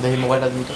দেখি মোবাইলটা দিন তো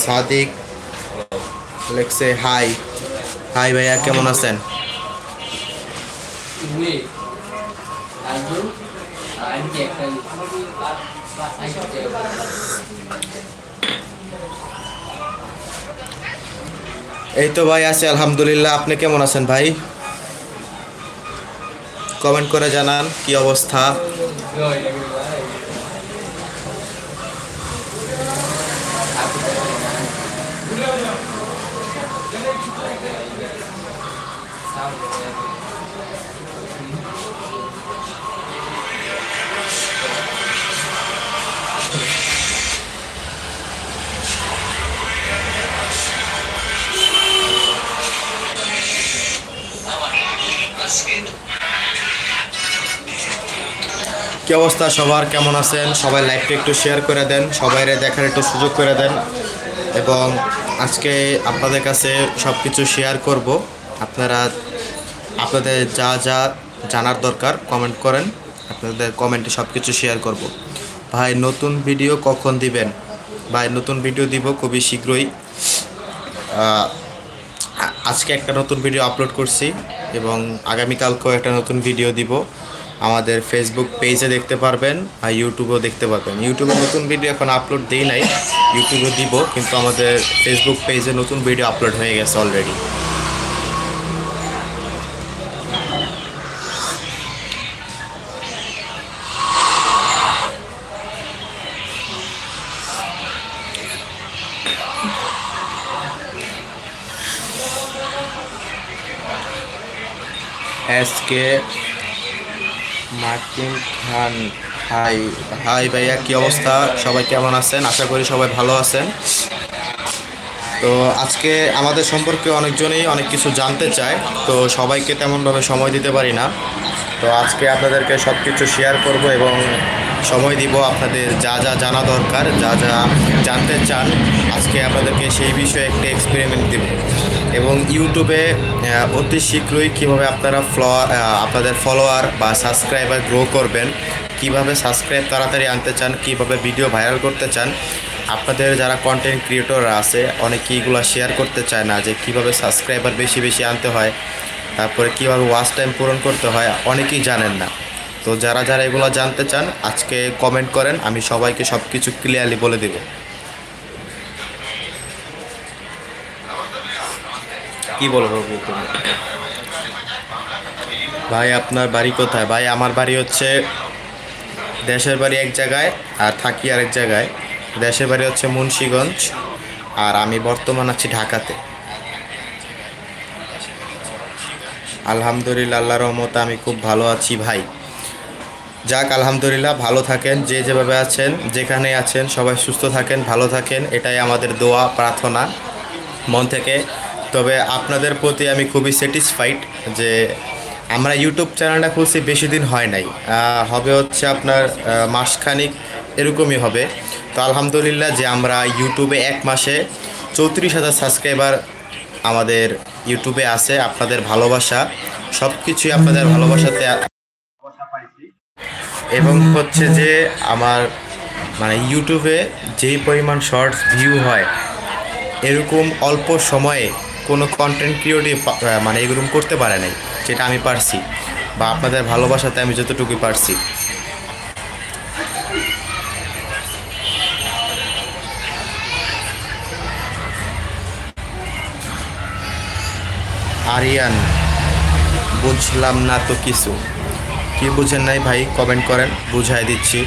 সাদিক লেখছে হাই। হাই ভাইয়া কেমন আছেন? এই তো ভাই আছে আলহামদুলিল্লাহ। আপনি কেমন আছেন ভাই? কমেন্ট করে জানান কি অবস্থা? কি অবস্থা? সবার কেমন আছেন? সবাই লাইভটা একটু শেয়ার করে দেন, সবাইরে দেখার একটু সুযোগ করে দেন। এবং আজকে আপনাদের কাছে সব কিছু শেয়ার করব। আপনারা, আপনাদের যা যা জানার দরকার কমেন্ট করেন, আপনাদের কমেন্টে সব কিছু শেয়ার করব। ভাই, নতুন ভিডিও কখন দিবেন? ভাই, নতুন ভিডিও দিব খুবই শীঘ্রই। আজকে একটা নতুন ভিডিও আপলোড করছি এবং আগামীকালকেও একটা নতুন ভিডিও দিব। আমাদের ফেসবুক পেজে দেখতে পারবেন আর ইউটিউবেও দেখতে পারবেন। ইউটিউবে নতুন ভিডিও এখন আপলোড দিই নাই ইউটিউবে দিব, কিন্তু আমাদের ফেসবুক পেজে নতুন ভিডিও আপলোড হয়ে গেছে already SK Martin Khan. Hi hi ভাইয়া, কি অবস্থা? সবাই কেমন আছেন? আশা করি সবাই ভালো আছেন। তো আজকে আমাদের সম্পর্কে অনেকজনই অনেক কিছু জানতে চায়, তো সবাইকে তেমনভাবে সময় দিতে পারি না। তো আজকে আপনাদেরকে সব কিছু শেয়ার করব এবং সময় দিব আপনাদের যা যা জানা দরকার, যা যা জানতে চান, আজকে আপনাদেরকে সেই বিষয়ে একটি এক্সপেরিমেন্ট দেব। এবং ইউটিউবে অতি শীঘ্রই কীভাবে আপনারা ফ্ল আপনাদের ফলোয়ার বা সাবস্ক্রাইবার গ্রো করবেন, কীভাবে সাবস্ক্রাইব তাড়াতাড়ি আনতে চান, কীভাবে ভিডিও ভাইরাল করতে চান, আপনাদের যারা কন্টেন্ট ক্রিয়েটররা আছে, অনেকে এগুলো শেয়ার করতে চায় না, যে কীভাবে সাবস্ক্রাইবার বেশি বেশি আনতে হয়, তারপরে কীভাবে ওয়াচ টাইম পূরণ করতে হয়, অনেকেই জানেন না। তো যারা যারা এগুলো জানতে চান, আজকে কমেন্ট করেন, আমি সবাইকে সব কিছু ক্লিয়ারলি বলে দেব। কি বলব? ভাই, আপনার বাড়ি কোথায়? ভাই, আমার বাড়ি হচ্ছে দেশের বাড়ি এক জায়গায় আর থাকি আরেক জায়গায়। দেশের বাড়ি হচ্ছে মুন্সীগঞ্জ আর আমি বর্তমান আছি ঢাকাতে। আলহামদুলিল্লাহ আল্লাহ রহমতে আমি খুব ভালো আছি ভাই। যাক, আলহামদুলিল্লাহ, ভালো থাকেন, যে যেভাবে আছেন যেখানে আছেন, সবাই সুস্থ থাকেন, ভালো থাকেন, এটাই আমাদের দোয়া, প্রার্থনা। মন থেকে তবে আপনাদের প্রতি আমি খুবই স্যাটিসফাইড যে আমরা ইউটিউব চ্যানেলটা খুলছি, বেশি দিন হয় নাই। হবে হচ্ছে আপনার মাসখানিক এরকমই হবে। তো আলহামদুলিল্লাহ যে আমরা ইউটিউবে এক মাসে চৌত্রিশ হাজার সাবস্ক্রাইবার আমাদের ইউটিউবে আছে, আপনাদের ভালোবাসা সব কিছুই আপনাদের ভালোবাসাতে এবং হচ্ছে যে আমার মানে ইউটিউবে যেই পরিমাণ শর্টস ভিউ হয়, এরকম অল্প সময়ে কোনো কন্টেন্ট ক্রিয়েটিভ মানে এগুলো করতে পারে নাই, যেটা আমি পারছি বা আপনাদের ভালোবাসাতে আমি যতটুকু পারছি। আরিয়ান, বুঝলাম না তো কিছু। কি বুঝেন নাই ভাই? কমেন্ট করেন, বুঝাই দিচ্ছি।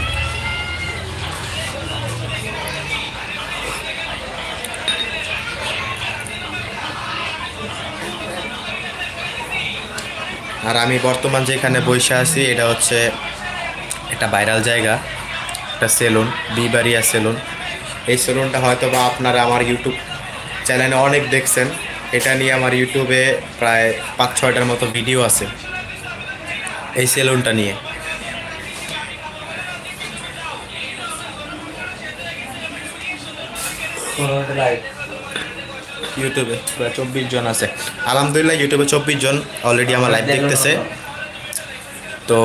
আর আমি বর্তমান যেখানে বসে আছি, এটা হচ্ছে একটা ভাইরাল জায়গা, একটা সেলুন বিবারিয়া সেলুন। এই সেলুনটা হয়তো বা আপনারা আমার ইউটিউব চ্যানেলে অনেক দেখছেন। এটা নিয়ে আমার ইউটিউবে প্রায় পাঁচ ছয়টার মতো ভিডিও আছে এই সেলুনটা নিয়ে। ইউটিউবে প্রায় চব্বিশ জন আছে। আলহামদুলিল্লাহ ইউটিউবে চব্বিশ জন অলরেডি আমার লাইভ দেখতেছে। তো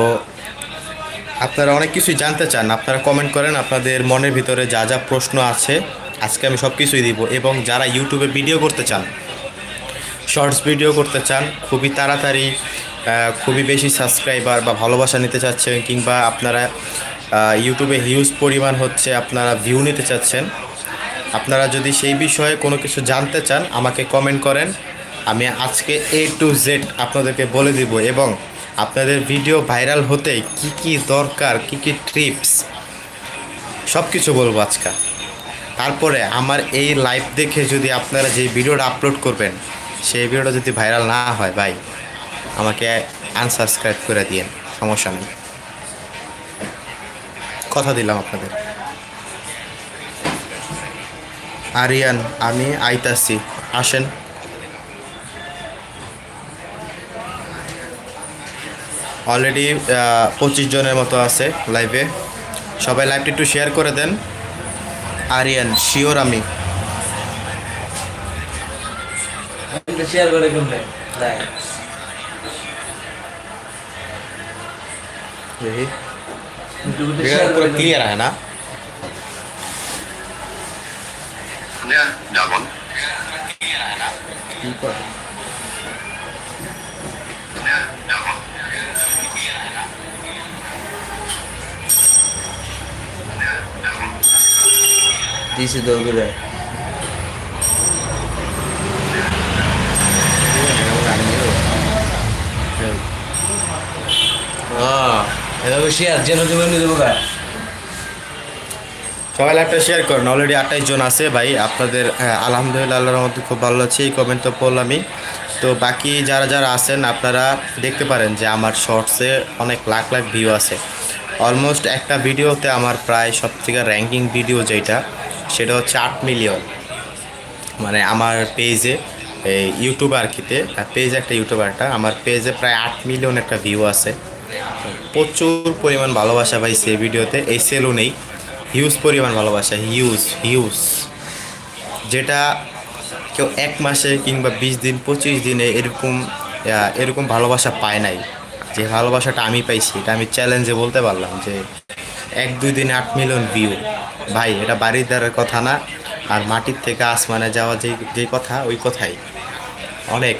আপনারা অনেক কিছুই জানতে চান আপনারা কমেন্ট করেন আপনাদের মনের ভিতরে যা যা প্রশ্ন আছে আজকে আমি সব কিছুই দিব। এবং যারা ইউটিউবে ভিডিও করতে চান শর্টস ভিডিও করতে চান খুবই তাড়াতাড়ি খুবই বেশি সাবস্ক্রাইবার বা ভালোবাসা নিতে চাচ্ছেন কিংবা আপনারা ইউটিউবে হিউজ পরিমাণ হচ্ছে আপনারা ভিউ নিতে চাচ্ছেন আপনারা যদি সেই বিষয়ে কোনো কিছু জানতে চান, আমাকে কমেন্ট করেন। আমি আজকে এ টু জেড আপনাদেরকে বলে দিব এবং আপনাদের ভিডিও ভাইরাল হতে কি কি দরকার, কি কি ট্রিপস সব কিছু বলব আজকে। তারপরে আমার এই লাইভ দেখে যদি আপনারা যে ভিডিওটা আপলোড করবেন, সেই ভিডিওটা যদি ভাইরাল না হয়, ভাই, আমাকে আনসাবস্ক্রাইব করে দিয়েন, সমস্যা নেই। কথা দিলাম আপনাদের। আরিয়ান আমি আইতাছি। আসেন। অলরেডি পঁচিশ জনের মতো আছে লাইভে সবাই লাইভটি একটু শেয়ার করে দেন। আরিয়ান শিওর আমি। করে শেয়ার করে ক্লিয়ার হয় না। Ja, Davon. Ja, Davon. দিছি তো করে এভাবে শেয়ার যেন তুমি এমনি দেবো গা সবাই লাইভটা শেয়ার করুন। অলরেডি আঠাইশ জন আছে ভাই। আপনাদের আলহামদুলিল্লাহ, আল্লাহর মধ্যে খুব ভালো আছে। এই কমেন্ট তো পড়লামই তো বাকি যারা যারা আছেন, আপনারা দেখতে পারেন যে আমার শর্টসে অনেক লাখ লাখ ভিউ আছে। অলমোস্ট একটা ভিডিওতে আমার প্রায় সব থেকে র্যাঙ্কিং ভিডিও যেটা, সেটা হচ্ছে আট মিলিয়ন মানে আমার পেজে এই ইউটিউব আর কিতে পেজ একটা ইউটিউবারটা আমার পেজে প্রায় আট মিলিয়ন একটা ভিউ আছে। প্রচুর পরিমাণ ভালোবাসা পাইছে এই ভিডিওতে এই সেলুনেই হিউজ পরিমাণ ভালোবাসা হিউজ হিউজ যেটা কেউ এক মাসে কিংবা বিশ দিন, পঁচিশ দিনে এরকম এরকম ভালোবাসা পায় নাই। যে ভালোবাসাটা আমি পাইছি, এটা আমি চ্যালেঞ্জে বলতে পারলাম যে এক দুই দিনে আট মিলিয়ন ভিউ ভাই, এটা বাড়ির দ্বারের কথা না, আর মাটির থেকে আসমানে যাওয়া যে যে কথা, ওই কথাই। অনেক।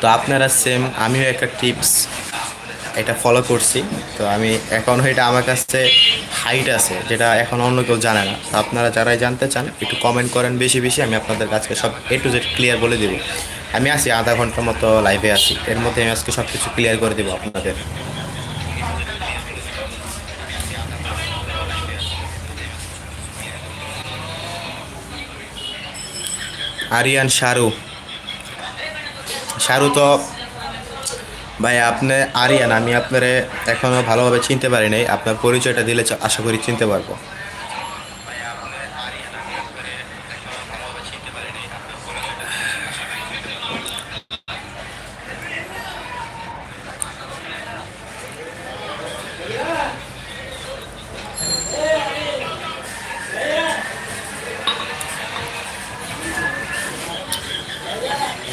তো আপনারা সেম আমিও একটা টিপস এটা ফলো করছি। তো আমি এখন এটা আমার কাছে হাইট আছে, যেটা এখন অন্য কেউ জানে না। তো আপনারা যারাই জানতে চান, একটু কমেন্ট করেন বেশি বেশি, আমি আপনাদের কাছে সব এ টু জেড ক্লিয়ার বলে দেবো। আমি আছি আধা ঘণ্টার মতো লাইভে আছি। এর মধ্যে আমি আজকে সব কিছু ক্লিয়ার করে দেবো আপনাদের। আরিয়ান শাহরু। শাহরু তো ভাই, আপনি আরিয়ান, আমি আপনারে এখনও ভালোভাবে চিনতে পারি নাই। আপনার পরিচয়টা দিলে আশা করি চিনতে পারব।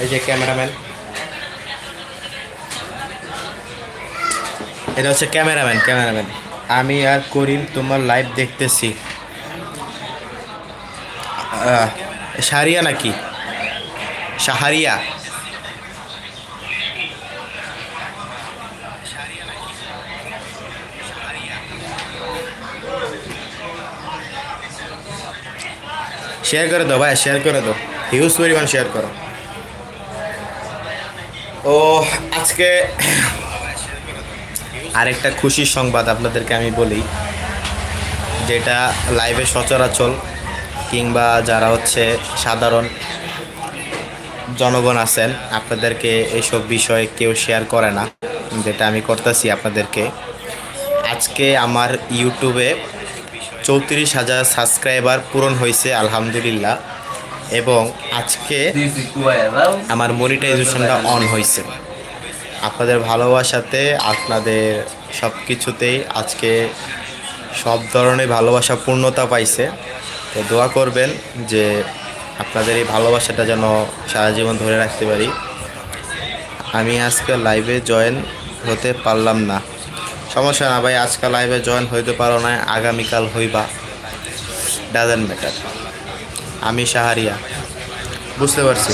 এই যে ক্যামেরাম্যান এটা হচ্ছে ক্যামেরাম্যান ক্যামেরাম্যান। আমি আর করিম তোমার লাইভ দেখতেছি। সারিয়া নাকি? শাহারিয়া। শেয়ার করে দাও ভাই শেয়ার করে দাও। হিউজ পরিমাণ শেয়ার করো। ও, আজকে আরেকটা খুশির সংবাদ আপনাদেরকে আমি বলি যেটা লাইভে সচরাচর কিংবা যারা হচ্ছে সাধারণ জনগণ আছেন আপনাদেরকে এইসব বিষয়ে কেউ শেয়ার করে না যেটা আমি করতেছি আপনাদেরকে। আজকে আমার ইউটিউবে চৌত্রিশ হাজার সাবস্ক্রাইবার পূরণ হয়েছে আলহামদুলিল্লাহ। এবং আজকে. আমার মনিটাইজেশনটা অন হয়েছে। আপনাদের ভালোবাসাতে, আপনাদের সব কিছুতেই আজকে সব ধরনের ভালোবাসা পূর্ণতা পাইছে। তো দোয়া করবেন যে আপনাদের এই ভালোবাসাটা যেন সারা জীবন ধরে রাখতে পারি। আমি আজকে লাইভে জয়েন হতে পারলাম না। সমস্যা না ভাই, আজকে লাইভে জয়েন হইতে পারো না আগামীকাল হইবা। ডাজেন্ট ম্যাটার আমি সাহারিয়া বুঝতে পারছি।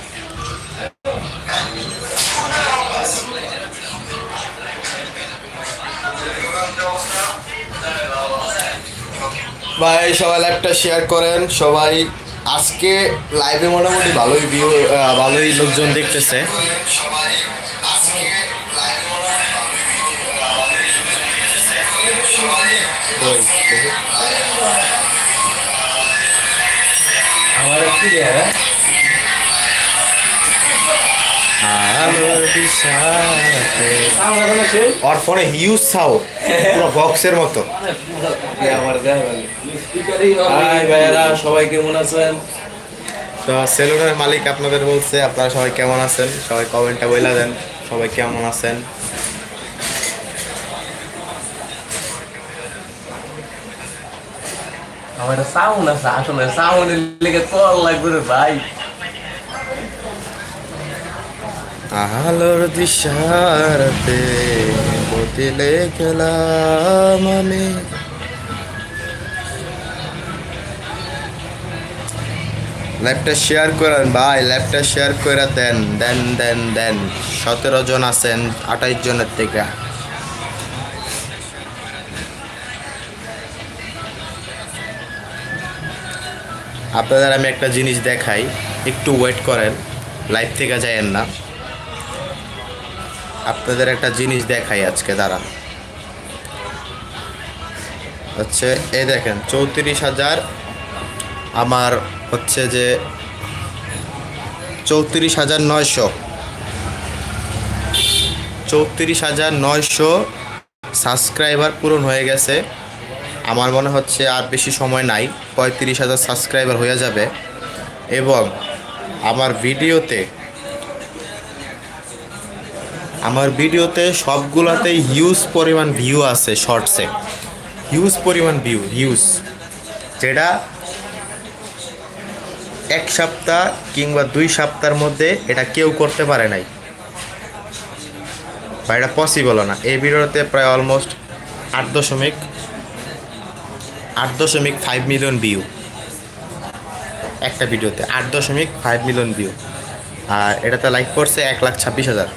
ভাই, সবাই লাইভটা শেয়ার করেন সবাই, আজকে লাইভে মোটামুটি ভালোই ভিউ ভালোই লোকজন দেখতেছে। আমার কি রে আলোর দিশাতে। আমার কোনো শেষ ওর ফোনে হিউজ সাউ পুরো বক্সের মতো। সবাই কেমন আছেন? তো সেলুনের মালিক আপনাদের বলছে আপনারা সবাই কেমন আছেন? সবাই কমেন্টটা বইলা দেন সবাই কেমন আছেন? আমার সাউন্ড আছে আসলে সাউন্ডের লেগে কল লাগবে ভাই। আলোর দিশাতে বদলে গেলাম আমি। ল্যাপটা শেয়ার করেন ভাই ল্যাপটা শেয়ার করে দেন দেন দেন দেন। সতেরো জন আছেন, আঠাইশ জনের থেকে। আপনাদের আমি একটা জিনিস দেখাই, একটু ওয়েট করেন লাইভ থেকে যায়েন না। আপনাদের একটা জিনিস দেখাই আজকে দাঁড়া হচ্ছে, এই দেখেন, চৌত্রিশ হাজার, আমার হচ্ছে যে চৌত্রিশ হাজার নয়শো। চৌত্রিশ হাজার নয়শো সাবস্ক্রাইবার পূরণ হয়ে গেছে। আমার মনে হচ্ছে আর বেশি সময় নাই, পঁয়ত্রিশ হাজার সাবস্ক্রাইবার হয়ে যাবে। এবং আমার ভিডিওতে আমার ভিডিওতে সবগুলোতেই হিউজ পরিমাণ ভিউ আছে শর্টসে হিউজ পরিমাণ ভিউ হিউজ যেটা এক সপ্তাহ কিংবা দুই সপ্তাহের মধ্যে এটা কেউ করতে পারে নাই। বা এটা পসিবলও না। এই ভিডিওতে প্রায় অলমোস্ট আট দশমিক আট দশমিক ফাইভ মিলিয়ন ভিউ একটা ভিডিওতে আট দশমিক ফাইভ মিলিয়ন ভিউ আর এটাতে লাইক করছে এক লাখ ছাব্বিশ হাজার।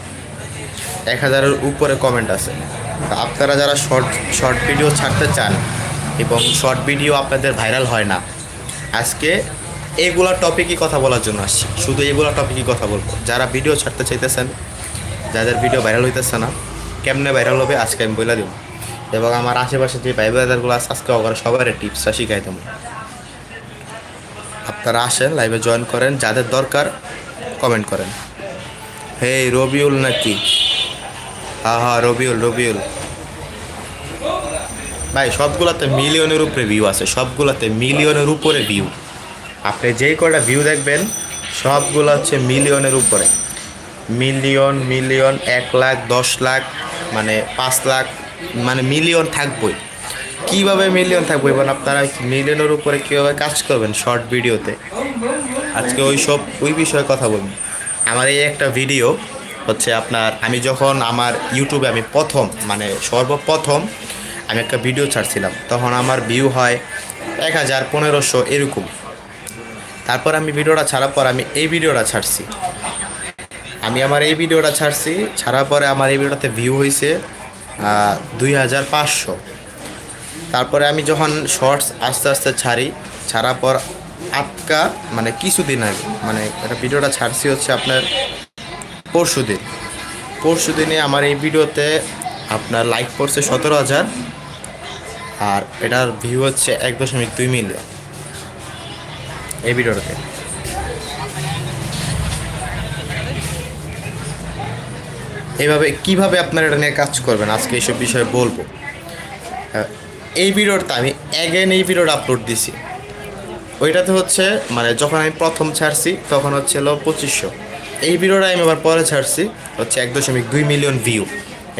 এক হাজারের উপরে কমেন্ট আছে। আপনারা যারা শর্ট শর্ট ভিডিও ছাড়তে চান এবং শর্ট ভিডিও আপনাদের ভাইরাল হয় না, আজকে এইগুলা টপিকই কথা বলার জন্য আসছি। শুধু এইগুলা টপিকই কথা বলব। যারা ভিডিও ছাড়তে চাইতেছেন, যাদের ভিডিও ভাইরাল হইতেছে না, কেমনে ভাইরাল হবে আজকে আমি বলে দিব। এবং আমার আশেপাশে যে ভাই ব্রাদারগুলো আছে, আজকে ওরা সবার টিপসটা শিখাই দেবো। আপনারা আসেন লাইভে জয়েন করেন, যাদের দরকার কমেন্ট করেন। হে রবিউল নাকি? হ্যাঁ হ্যাঁ রবিউল রবিউল। ভাই, সবগুলাতে মিলিয়নের উপরে ভিউ আছে, সবগুলাতে মিলিয়নের উপরে ভিউ আপনি যেই কটা ভিউ দেখবেন, সবগুলো হচ্ছে মিলিয়নের উপরে। মিলিয়ন মিলিয়ন, এক লাখ, দশ লাখ মানে পাঁচ লাখ মানে মিলিয়ন থাকবই। কীভাবে মিলিয়ন থাকব? এবং আপনারা মিলিয়নের উপরে কীভাবে কাজ করবেন শর্ট ভিডিওতে আজকে ওই সব, ওই বিষয়ে কথা বলবেন আমার এই একটা ভিডিও হচ্ছে আপনার, আমি যখন আমার ইউটিউবে আমি প্রথম মানে সর্বপ্রথম আমি একটা ভিডিও ছাড়ছিলাম, তখন আমার ভিউ হয় এক হাজার পনেরোশো এরকম। তারপর আমি ভিডিওটা ছাড়ার পর আমি এই ভিডিওটা ছাড়ছি। আমি আমার এই ভিডিওটা ছাড়ছি, ছাড়ার পরে আমার এই ভিডিওটাতে ভিউ হয়েছে দুই হাজার পাঁচশো। তারপরে আমি যখন শর্টস আস্তে আস্তে ছাড়ি, ছাড়ার পর আটকা মানে কিছুদিন আগে মানে এটা ভিডিওটা ছাড়ছি হচ্ছে আপনার পরশু দিন পরশু দিনে আমার এই ভিডিওতে আপনার লাইক পড়ছে সতেরো হাজার, আর এটার ভিউ হচ্ছে এক দশমিক দুই মিলিয়ন এই ভিডিওটাতে। এইভাবে কীভাবে আপনারা এটা নিয়ে কাজ করবেন? আজকে এইসব বিষয়ে বলব। এই ভিডিওটা আমি অ্যাগেন এই ভিডিওটা আপলোড দিছি। ওইটাতে হচ্ছে মানে যখন আমি প্রথম ছাড়ছি, তখন হচ্ছিল পঁচিশশো। এই ভিডিওটা আমি আবার পরে ছাড়ছি। হচ্ছে এক দশমিক দুই মিলিয়ন ভিউ।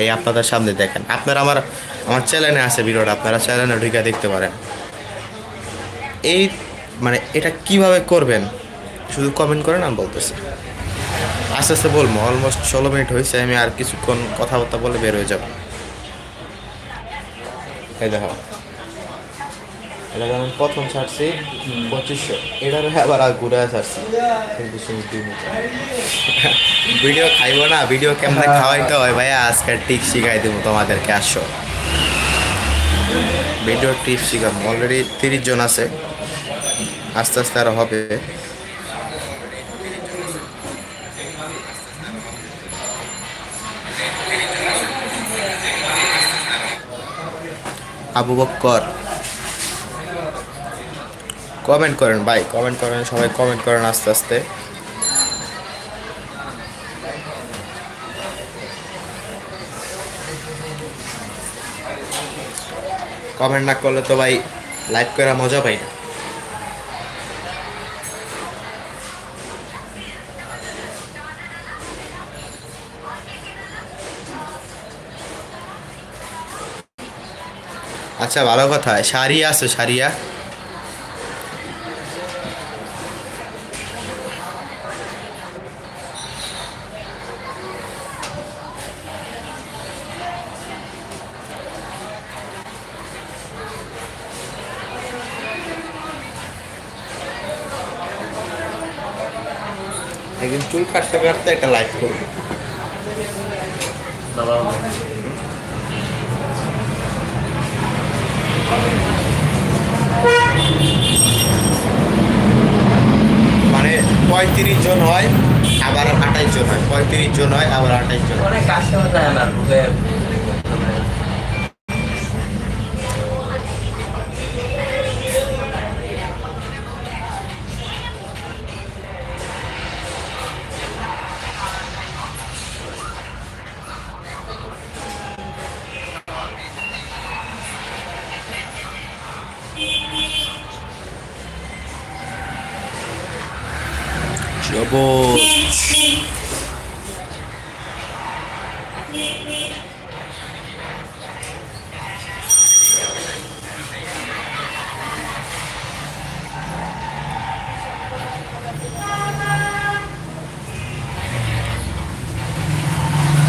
এই আপনাদের সামনে দেখেন। আপনারা আমার আমার চ্যানেলে আছে ভিডিওটা। আপনারা চ্যানেলে ঢুকে দেখতে পারেন। এই মানে এটা কীভাবে করবেন? শুধু কমেন্ট করেন, আমি বলতেছি। আস্তে আস্তে বলব। অলমোস্ট ষোলো মিনিট হয়েছে। আমি আর কিছুক্ষণ কথাবার্তা বলে বের হয়ে যাব। এই দেখো। এটা যেমন প্রথম ছাড়ছি পঁচিশশো। এটার আবার আর ঘুরে ছাড়ছি। ভিডিও খাইব না ভিডিও কেমন খাওয়াইতে হয় ভাইয়া? আজকের টিপ শিখাই দেবো তোমাদেরকে আসো। ভিডিও টিপ শিখাম অলরেডি তিরিশ জন আছে। আস্তে আস্তে আরও হবে। আবু বক্কর। কমেন্ট করেন ভাই কমেন্ট করেন, সবাই কমেন্ট করেন আস্তে আস্তে। কমেন্ট না করলে তো ভাই লাইভ করা মজা পাই না। আচ্ছা ভালো কথা। সারিয়া আছে, সারিয়া। একদিন চুল কাটতে কাটতে একটা লাইভ করবে। মানে পঁয়ত্রিশ জন হয় আবার আঠাইশ জন হয়। পঁয়ত্রিশ জন হয় আবার আঠাইশ জন হয়। অনেক কাস্টমার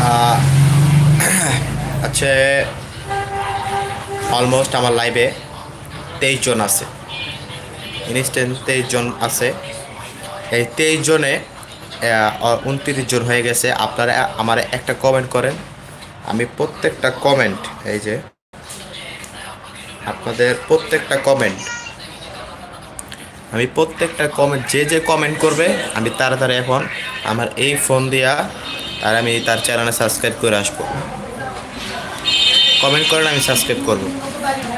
আহ, আচ্ছা অলমোস্ট আমার লাইভে তেইশ জন আছে। ইনস্ট্যান্ট তেইশ জন আছে। এই তেইশ জনে উনত্রিশ জন হয়ে গেছে। আপনারা আমার একটা কমেন্ট করেন। আমি প্রত্যেকটা কমেন্ট এই যে, আপনাদের প্রত্যেকটা কমেন্ট আমি প্রত্যেকটা কমেন্ট যে যে কমেন্ট করবে, আমি তাড়াতাড়ি এখন আমার এই ফোন দিয়া আর আমি তার চ্যানেলে সাবস্ক্রাইব করে আসব। কমেন্ট করেন, আমি সাবস্ক্রাইব করব।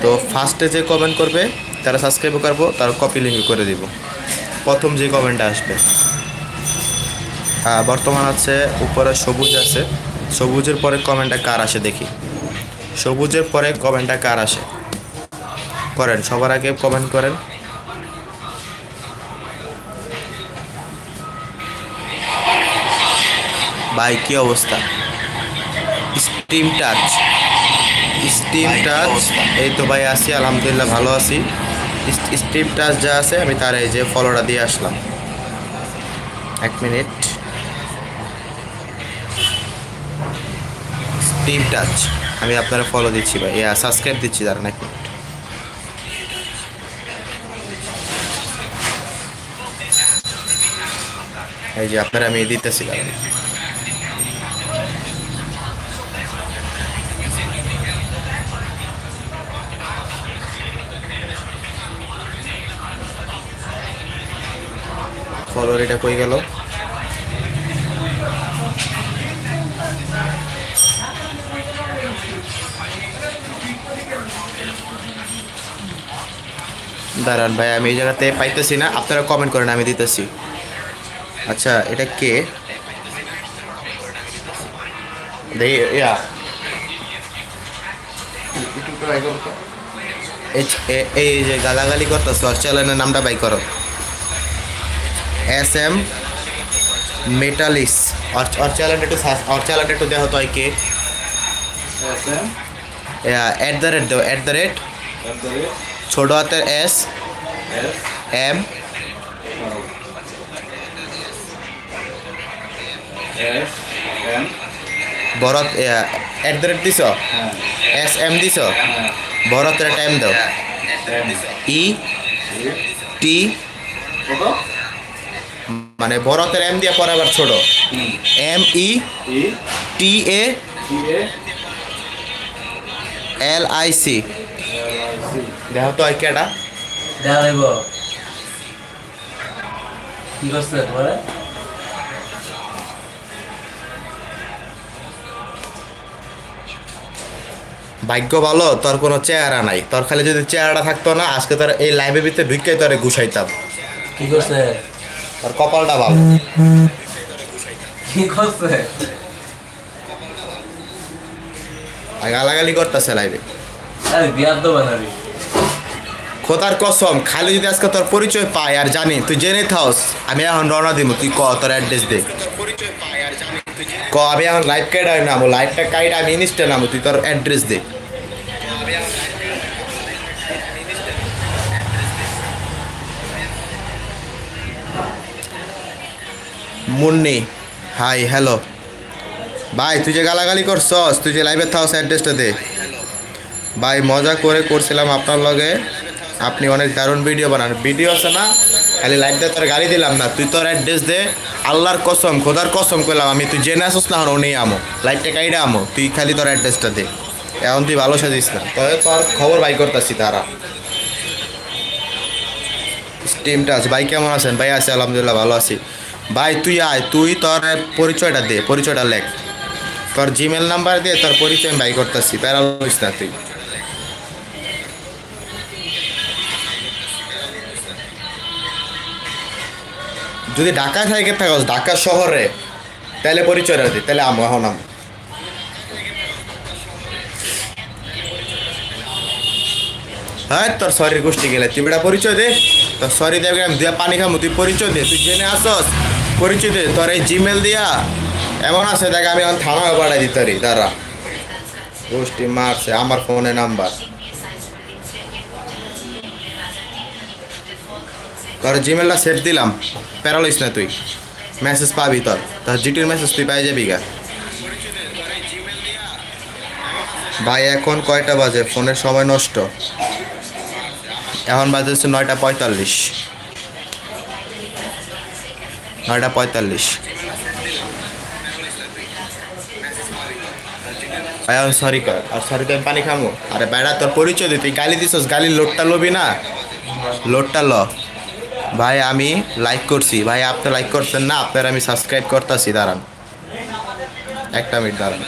তো ফার্স্টে যে কমেন্ট করবে, তারা সাবস্ক্রাইব করব, তার কপি লিঙ্ক করে দিব। প্রথম যে কমেন্টটা আসবে। বর্তমান আছে উপরে সবুজ আছে। সবুজের পরে কমেন্টটা কার আসে দেখি। সবুজের পরে কমেন্টটা কার আসে? করেন সবার আগে কমেন্ট করেন। ভাই কি অবস্থা? স্টিম টাচ স্টিম টাচ এই তো ভাই আছি আলহামদুলিল্লাহ ভালো আছি। স্টিম টাচ যা আছে, আমি তার এই যে ফলোটা দিয়ে আসলাম। এক মিনিট। স্টিম টাচ, আমি আপনারা ফলো দিচ্ছি ভাই। সাবস্ক্রাইব দিচ্ছি দাঁড়ান এক মিনিট এই যে আপনারা আমি দিতেছি ফলোয়ার এটা কই গেল? দাঁড়ান ভাই, আমি এই জায়গাতে পাইতেছি না। আপনারা কমেন্ট করেন, আমি দিতেছি। আচ্ছা এটা কে? এই- যে গালাগালি করতেছ, আর চ্যানেলের নামটা বাই করো। এস এম মেটালিস আর চ্যানেলটা একটু আর চ্যানেলটা একটু দেখো তো কে অ্যাট দ্য রেট দেও অ্যাট দ্য রেট ছোটো হাতের এস। এম। বড় অ্যাট দ্য রেট দিছ? এস এম দিছ? হাতের টাইম দাও। ই টি মানে বড় হাতের এম দিয়ে পরে আবার ছোট। M E T A L I C দেখো তো দেখা কি করছে তোমার? ভাগ্য ভালো তোর কোনো চেহারা নাই। তোর খালি যদি চেহারাটা থাকতো না আজকে তোর এই লাইভের ভিতরে ঢুকে তোরে গুছাইতাম। কি করছে? তোর কপালটা ভালো। আর গালাগালি করতেছে লাইভে আরে খোদার কসম খালি যদি আজকে তোর পরিচয় পাই আর জানি তুই জেনে থাকস আমি এখন রওনা দিব তুই ক তোর অ্যাড্রেস দে। ক আমি এখন লাইভ কাইড নামো লাইভটা কাইড আমি ইনস্টে নামো তুই তোর অ্যাড্রেস দে। মুন্নি। হাই হ্যালো ভাই, তুই যে গালাগালি করছস, তুই যে লাইভে থাকস অ্যাড্রেসটা দে। ভাই, মজা করে করছিলাম আপনার লগে। আপনি অনেক দারুণ ভিডিও বানান। ভিডিও আছে না? খালি লাইভটা তোর গাড়ি দিলাম না। তুই তোর অ্যাড্রেস দে। আল্লাহর কসম, খোদার কসম করলাম আমি, তুই জেনে আসস না নেই আমো। লাইটটা কাইডা আমো। তুই খালি তোর অ্যাড্রেসটা দে। এখন তুই ভালো সাজিস না। তবে তোর খবর বাই করতেছি তারা স্টিমটা আছে। ভাই, কেমন আছেন? ভাই, আছে, আলহামদুলিল্লাহ, ভালো আছি। ভাই, তুই আয়, তুই তোর পরিচয়টা দে, পরিচয়টা লেখ। তোর জিমেল নাম্বার দিয়ে তোর পরিচয় বাই করতেছি প্যারা লইস না তুই। যদি ঢাকায় থাকে থাকস, ঢাকা শহরে, তাহলে পরিচয় রাখি তাহলে আম, এখন আম। হ্যাঁ তোর সরির গোষ্ঠী গেলে। তুই বেটা পরিচয় দে, তোর সরি দেবে আমি দিয়া পানি খামু, তুই পরিচয় দে, তুই জেনে আসস। পরিচয় দে তোর এই জিমেল দিয়া এমন আছে, দেখ আমি এখন থানায় পাঠাই দিতে পারি তারা গোষ্ঠী মারছে, আমার ফোনে নাম্বার তোর জিমেলটা সেভ দিলাম প্যারালাইস না তুই? মেসেজ পাবি তোর তোর জিটির মেসেজ তুই পাই যাবি গা। ভাই, এখন কয়টা বাজে? ফোনের সময় নষ্ট। এখন বাজে হচ্ছে নয়টা পঁয়তাল্লিশ। নয়টা পঁয়তাল্লিশ। ভাই সরি কর, আর সরি তো আমি পানি খামো। আরে বেড়া, তোর পরিচয় দিই তুই গালি দিছস, গালির লোডটা লবি না? লোডটা ল। ভাই, আমি লাইক করছি। ভাই, আপনি লাইক করছেন না, আপনার আমি সাবস্ক্রাইব করতেছি, দাঁড়ান। একটা মিনিট দাঁড়ান।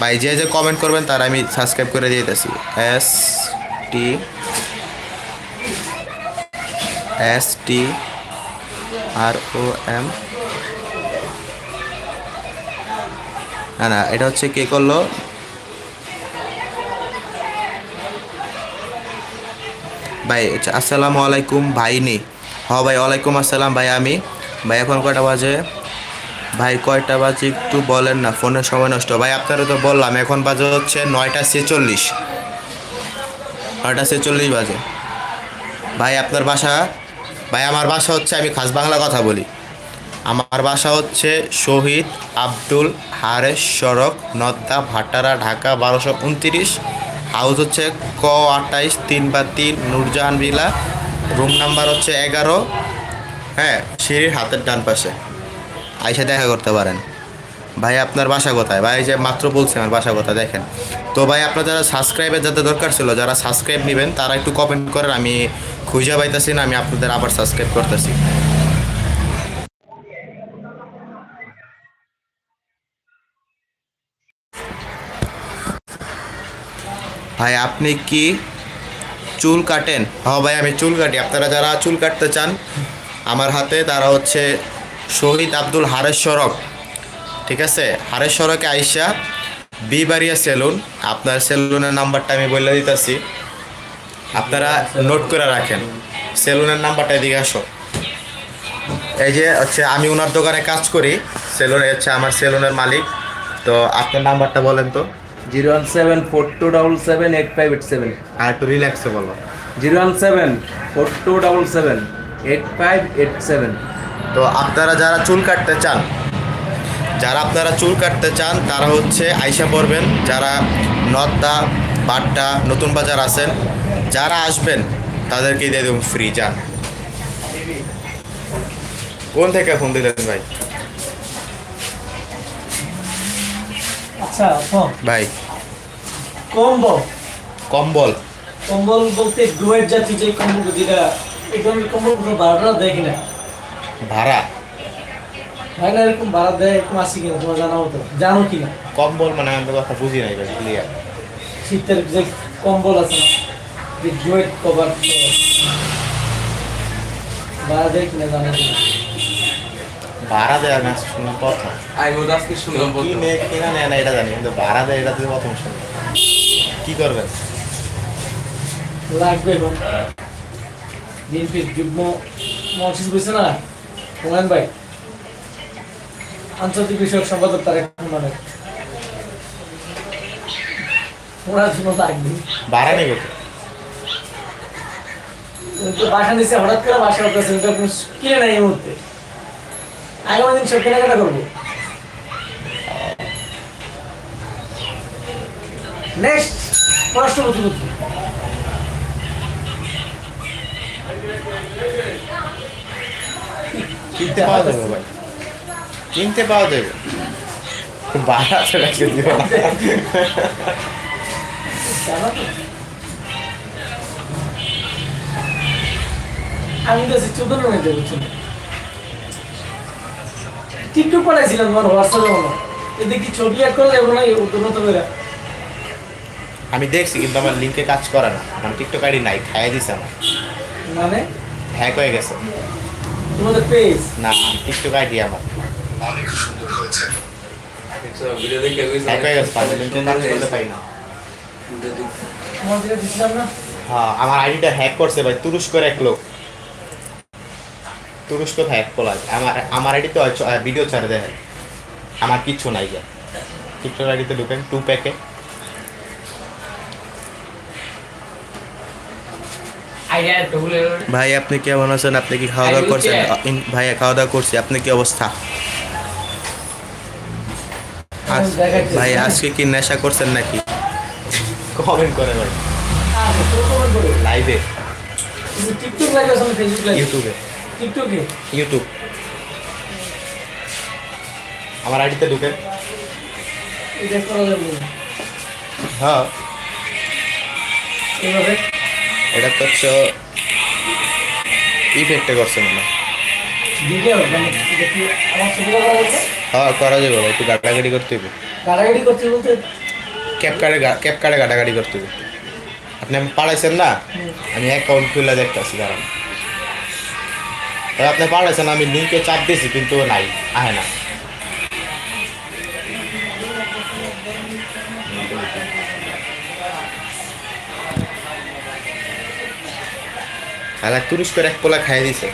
ভাই, যে যে কমেন্ট করবেন, তার আমি সাবস্ক্রাইব করে দিতেছি। S T S T R O M না না এটা হচ্ছে কে করল? ভাই আচ্ছা, আসসালামু আলাইকুম ভাই নি। হ ভাই ওয়ালাইকুম আসসালাম ভাই আমি। ভাই এখন কয়টা বাজে? ভাই কয়টা বাজে একটু বলেন না ফোনের সময় নষ্ট। ভাই আপনারা তো বললাম এখন বাজে হচ্ছে নয়টা ছেচল্লিশ। নয়টা ছেচল্লিশ বাজে। ভাই আপনার বাসা? ভাই, আমার বাসা হচ্ছে, আমি খাস বাংলা কথা বলি। আমার বাসা হচ্ছে শহীদ আব্দুল হারেস সড়ক নদ্দা ভাটারা, ঢাকা, বারোশো উনত্রিশ। হাউস হচ্ছে ক আঠাইশ, তিন বা তিন, নূরজাহান বিলা রুম নাম্বার হচ্ছে এগারো। হ্যাঁ সিঁড়ির হাতের ডান পাশে। আইসা দেখা করতে পারেন। ভাই, আপনার বাসা কোথায়? ভাই যে মাত্র বলছি আমার বাসা কোথায়, দেখেন। তো ভাই, আপনার যারা সাবস্ক্রাইবের যাতে দরকার ছিল, যারা সাবস্ক্রাইব নেবেন, তারা একটু কমেন্ট করেন, আমি খুঁজে পাইতেছি না, আমি আপনাদের আবার সাবস্ক্রাইব করতেছি। ভাই, আপনি কি চুল কাটেন? হ্যাঁ ভাই, আমি চুল কাটি। আপনারা যারা চুল কাটতে চান, আমার হাতে তারা হচ্ছে শহীদ আব্দুল সড়ক ঠিক আছে? হারেস সড়কে আইসা বিবাড়িয়া সেলুন আপনার সেলুনের নাম্বারটা আমি বলে দিতেছি। আপনারা নোট করে রাখেন। সেলুনের নাম্বারটা এদিকে আসো। এই যে হচ্ছে আমি ওনার দোকানে কাজ করি সেলুনে হচ্ছে আমার সেলুনের মালিক। তো আপনার নাম্বারটা বলেন তো। Zero one seven four two double seven eight five eight seven. আর একটু রিল্যাক্সে বলো। Zero one seven four two double seven eight five eight seven. তো আপনারা যারা চুল কাটতে চান যারা আপনারা চুল কাটতে চান তারা হচ্ছে আইসা পড়বেন। যারা নদ্দা বাড্ডা নতুন বাজার আছেন যারা আসবেন তাদেরকে দিয়ে দেবো ফ্রি যান কোন থেকে ফোন দিলেন ভাই? আচ্ছা ভাই। কম্বল। কম্বল। কম্বল বলতে ডুয়েট জাতি যে কম্বল যেটা এই কম্বল কোনো ভাড়া দেয় কিনা। ভাড়া? না এরকম ভাড়া দেয় এরকম আসি কিনা তোমার জানা মতো? জানো কিনা? কম্বল মানে আমি কথা বুঝি নাই ভাই ক্লিয়ার শীতের যে কম্বল আছে না যে ডুয়েট কভার ভাড়া দেয় কিনা জানো কিনা? ভাড়া দেওয়ার না শুনলাম কথা। আমি ওটা আজকে শুনলাম কি নে কিনা নেয় না এটা জানি কিন্তু ভাড়া দেয় এটা তুমি প্রথম শুনলাম কি করবেন? লাগবে এখন। বিএনপির যুগ্ম মহাসচিব বুঝছে না হুমায়ুন ভাই? আন্তর্জাতিক বিষয়ক সম্পাদক তার এখন মানে। ওনার জন্য লাগবে। ভাড়া নেই কত তো বাসা নিচে হঠাৎ করে বাসা উঠতেছে এটা কোনো কিনে নাই এই মুহূর্তে। আগামী দিন সব কেনাকাটা করব। নেক্সট পররাষ্ট্রপতি পত্র কিনতে পাওয়া যাবে ভাই। কিনতে পাওয়া যাবে। দিবে? আমি তো চোদ্দ রঙের দেবো টিকটক পাঠাইছিলাম তোমার হোয়াটসঅ্যাপে মনে এতে কি ছবি এক করে দেবো না উন্নত করে আমি দেখছি কিন্তু আমার লিঙ্কে কাজ করে না। আমার টিকটক আইডি নাই খাইয়ে দিছে আমার মানে? হ্যাক হয়ে গেছে। তোমাদের পেজ না টিকটক আইডি আমার। অনেক সুন্দর হয়েছে হয়ে হ্যাঁ আমার আইডিটা হ্যাক করছে ভাই তুরস্কের এক লোক। তুরস্ক হ্যাক করা আমার আমার আইডি তো ভিডিও ছাড়ে দেয় আমার কিচ্ছু নাই যা টিকটক আইডিতে ঢুকেন টু প্যাকে ভাই আপনি কেমন আছেন? আপনি কি খাওয়া দাওয়া করছেন? ভাইয়া খাওয়া দাওয়া করছি। আপনি কি অবস্থা। ভাই আজকে কি নেশা করছেন নাকি? কমেন্ট করে ভাই। লাইভে টিকটক লাইভ আছে ফেসবুক লাইভ ইউটিউবে টিকটকে? ইউটিউব আমার আইডিতে ঢুকেন এটা করা যাবে হ্যাঁ। এইভাবে এটা তো হচ্ছে ইফেক্টে করছে মনে হয়। ভিডিও মানে আমার সুবিধা করা হচ্ছে হ্যাঁ করা যাবে ভাই একটু গাটাগাড়ি করতে হবে। গাড়াগাড়ি করতে বলতে? ক্যাপ কার্ডে ক্যাপ কার্ডে গাটাগাড়ি করতে হবে। আপনি আমি পাঠাইছেন না? আমি অ্যাকাউন্ট খুলে দেখতেছি দাঁড়ান। আপনি পাঠাইছেন আমি লিঙ্কে চাপ দিয়েছি কিন্তু নাই আহে না। তাহলে তুরস্কের এক পোলা খাইয়ে দিছে।